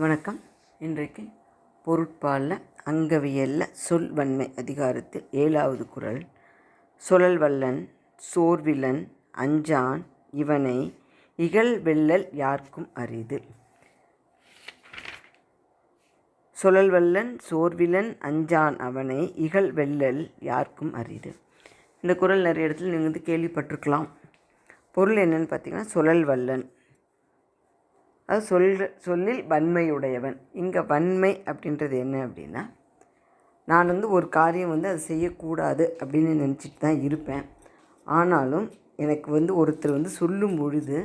வணக்கம். இன்றைக்கு பொருட்பாலில் அங்கவியலில் சொல்வன்மை அதிகாரத்தில் ஏழாவது குறள் சுழல்வல்லன் சோர்விலன் அஞ்சான் இவனை இகழ் வெல்லல் யார்க்கும் அரிது. சுழல்வல்லன் சோர்விலன் அஞ்சான் அவனை இகழ் வெல்லல் யார்க்கும் அரிது. இந்த குறள் நிறைய இடத்துல நீங்கள் வந்து கேள்விப்பட்டிருக்கலாம். பொருள் என்னென்னு பார்த்தீங்கன்னா சுழல்வல்லன். அது சொல் சொல்லில் வன்மையுடையவன். இங்கே வன்மை அப்படின்றது என்ன அப்படின்னா நான் வந்து ஒரு காரியம் வந்து அதை செய்யக்கூடாது அப்படின்னு நினச்சிட்டு தான் இருப்பேன். ஆனாலும் எனக்கு வந்து ஒருத்தர் வந்து சொல்லும் பொழுது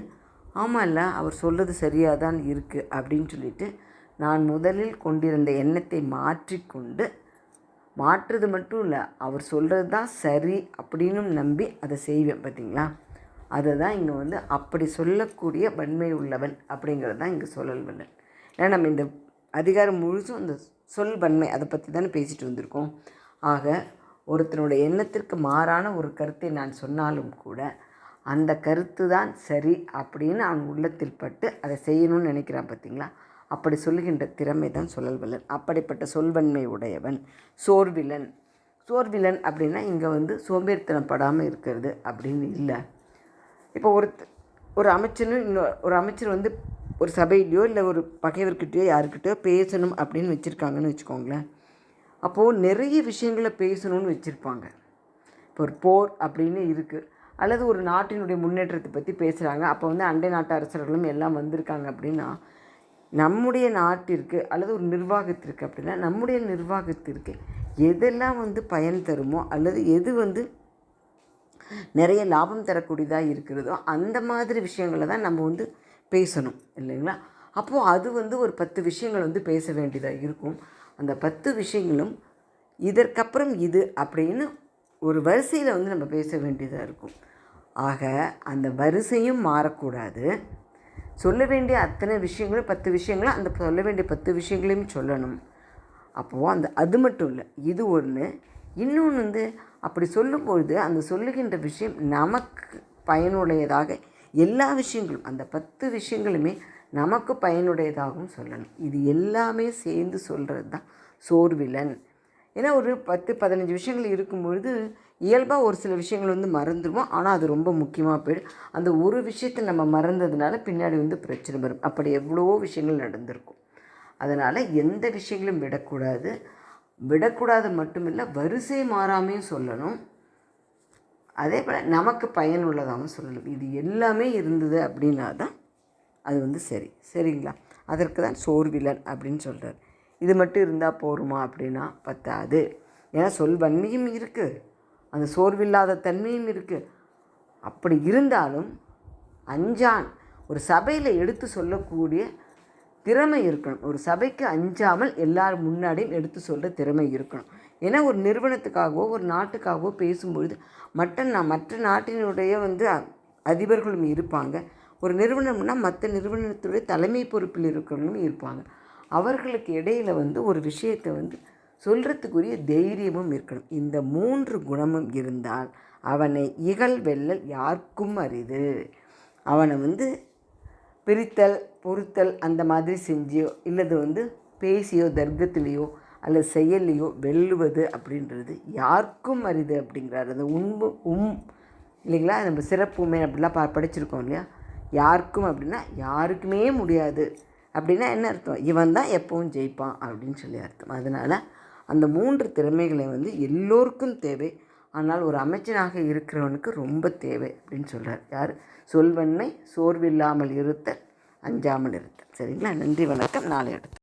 ஆமாம் இல்லை அவர் சொல்கிறது சரியாக தான் இருக்குது அப்படின்னு சொல்லிட்டு நான் முதலில் கொண்டிருந்த எண்ணத்தை மாற்றிக்கொண்டு மாற்றுறது மட்டும் இல்லை அவர் சொல்கிறது தான் சரி அப்படின்னு நம்பி அதை செய்வேன் பார்த்தீங்களா அதை தான் இங்கே வந்து அப்படி சொல்லக்கூடிய வன்மை உள்ளவன் அப்படிங்கிறது தான் இங்கே சொல்லல் வல்லன் ஏன்னா நம்ம இந்த அதிகாரம் முழுசும் இந்த சொல் வன்மை அதை பற்றி தானே பேசிட்டு வந்திருக்கோம். ஆக ஒருத்தனுடைய எண்ணத்திற்கு மாறான ஒரு கருத்தை நான் சொன்னாலும் கூட அந்த கருத்து தான் சரி அப்படின்னு அவன் உள்ளத்தில் பட்டு அதை செய்யணும்னு நினைக்கிறான் பார்த்தீங்களா அப்படி சொல்லுகின்ற திறமை தான் சொல்லல்வல்லன் அப்படிப்பட்ட சொல்வன்மை உடையவன் சோர்விலன். சோர்விலன் அப்படின்னா இங்கே வந்து சோம்பேறித்தனப்படாமல் இருக்கிறது அப்படின்னு இல்லை. இப்போ ஒரு ஒரு அமைச்சர்னு இன்னொரு ஒரு அமைச்சர் வந்து ஒரு சபையிலையோ இல்லை ஒரு பகைவர்கிட்டயோ யாருக்கிட்டயோ பேசணும் அப்படின்னு வச்சுருக்காங்கன்னு வச்சுக்கோங்களேன். அப்போது நிறைய விஷயங்களை பேசணும்னு வச்சுருப்பாங்க. இப்போ ஒரு போர் அப்படின்னு இருக்குது அல்லது ஒரு நாட்டினுடைய முன்னேற்றத்தை பற்றி பேசுகிறாங்க அப்போ வந்து அண்டை நாட்டு அரசர்களும் எல்லாம் வந்திருக்காங்க அப்படின்னா நம்முடைய நாட்டிற்கு அல்லது ஒரு நிர்வாகத்திற்கு அப்படின்னா நம்முடைய நிர்வாகத்திற்கு எதெல்லாம் வந்து பயன் தருமோ அல்லது எது வந்து நிறைய லாபம் தரக்கூடியதாக இருக்கிறதோ அந்த மாதிரி விஷயங்களை தான் நம்ம வந்து பேசணும் இல்லைங்களா? அப்போது அது வந்து ஒரு பத்து விஷயங்கள் வந்து பேச வேண்டியதாக இருக்கும். அந்த பத்து விஷயங்களும் இதற்கப்புறம் இது அப்படின்னு ஒரு வரிசையில் வந்து நம்ம பேச வேண்டியதாக இருக்கும். ஆக அந்த வரிசையும் மாறக்கூடாது. சொல்ல வேண்டிய அத்தனை விஷயங்களும் பத்து விஷயங்களும் அந்த சொல்ல வேண்டிய பத்து விஷயங்களையும் சொல்லணும். அப்போது அந்த அது மட்டும் இல்லை இது ஒன்று இன்னொன்று வந்து அப்படி சொல்லும்பொழுது அந்த சொல்லுகின்ற விஷயம் நமக்கு பயனுடையதாக எல்லா விஷயங்களும் அந்த பத்து விஷயங்களுமே நமக்கு பயனுடையதாகவும் சொல்லணும். இது எல்லாமே சேர்ந்து சொல்கிறது தான் சோர்விலன். ஏன்னா ஒரு பத்து பதினஞ்சு விஷயங்கள் இருக்கும்பொழுது இயல்பாக ஒரு சில விஷயங்கள் வந்து மறந்துடுவோம் ஆனால் அது ரொம்ப முக்கியமாக போயிடும். அந்த ஒரு விஷயத்தை நம்ம மறந்ததுனால பின்னாடி வந்து பிரச்சனை வரும். அப்படி எவ்வளவோ விஷயங்கள் நடந்திருக்கும். அதனால் எந்த விஷயங்களும் விடக்கூடாது. விடக்கூடாது மட்டுமில்லை வரிசை மாறாமையும் சொல்லணும். அதே போல் நமக்கு பயனுள்ளதாகவும் சொல்லணும். இது எல்லாமே இருந்தது அப்படின்னா தான் அது வந்து சரி. சரிங்களா? அதற்கு தான் சோர்விலன் அப்படின்னு சொல்கிறார் இது மட்டும் இருந்தால் போருமா அப்படின்னா பத்தாது. ஏன்னா சொல் வன்மையும் இருக்குது அந்த சோர்வில்லாத தன்மையும் இருக்குது அப்படி இருந்தாலும் அஞ்சான் ஒரு சபையில் எடுத்து சொல்லக்கூடிய திறமை இருக்கணும். ஒரு சபைக்கு அஞ்சாமல் எல்லார் முன்னாடியும் எடுத்து சொல்கிற திறமை இருக்கணும். ஏன்னா ஒரு நிறுவனத்துக்காகவோ ஒரு நாட்டுக்காகவோ பேசும்பொழுது மற்ற நான் மற்ற நாட்டினுடைய வந்து அதிபர்களும் இருப்பாங்க. ஒரு நிறுவனம்னா மற்ற நிறுவனத்துடைய தலைமை பொறுப்பில் இருக்கிறவங்களும் இருப்பாங்க. அவர்களுக்கு இடையில் வந்து ஒரு விஷயத்தை வந்து சொல்கிறதுக்குரிய தைரியமும் இருக்கணும். இந்த மூன்று குணமும் இருந்தால் அவனை இகழ் வெல்லல் யாருக்கும் அரிது. அவனை வந்து பிரித்தல் பொறுத்தல் அந்த மாதிரி செஞ்சியோ இல்லது வந்து பேசியோ தர்க்கத்திலேயோ அல்லது செயல்லையோ வெல்லுவது அப்படின்றது யாருக்கும் அரிது அப்படிங்கிறார். அந்த உண்பு உம் இல்லைங்களா? நம்ம சிறப்புமே அப்படிலாம் பா படிச்சிருக்கோம் இல்லையா? யாருக்கும் அப்படின்னா யாருக்குமே முடியாது. அப்படின்னா என்ன அர்த்தம்? இவன் தான் எப்பவும் ஜெயிப்பான் அப்படின்னு சொல்லி அர்த்தம். அதனால் அந்த மூன்று திறமைகளை வந்து எல்லோருக்கும் தேவை. ஆனால் ஒரு அமைச்சனாக இருக்கிறவனுக்கு ரொம்ப தேவை அப்படின்னு சொல்கிறார் யார்? சொல்வன்மை சோர்வில்லாமல் இருத்தல் அஞ்சாமல் இருத்தல். சரிங்களா? நன்றி வணக்கம். நாளை அடுத்து.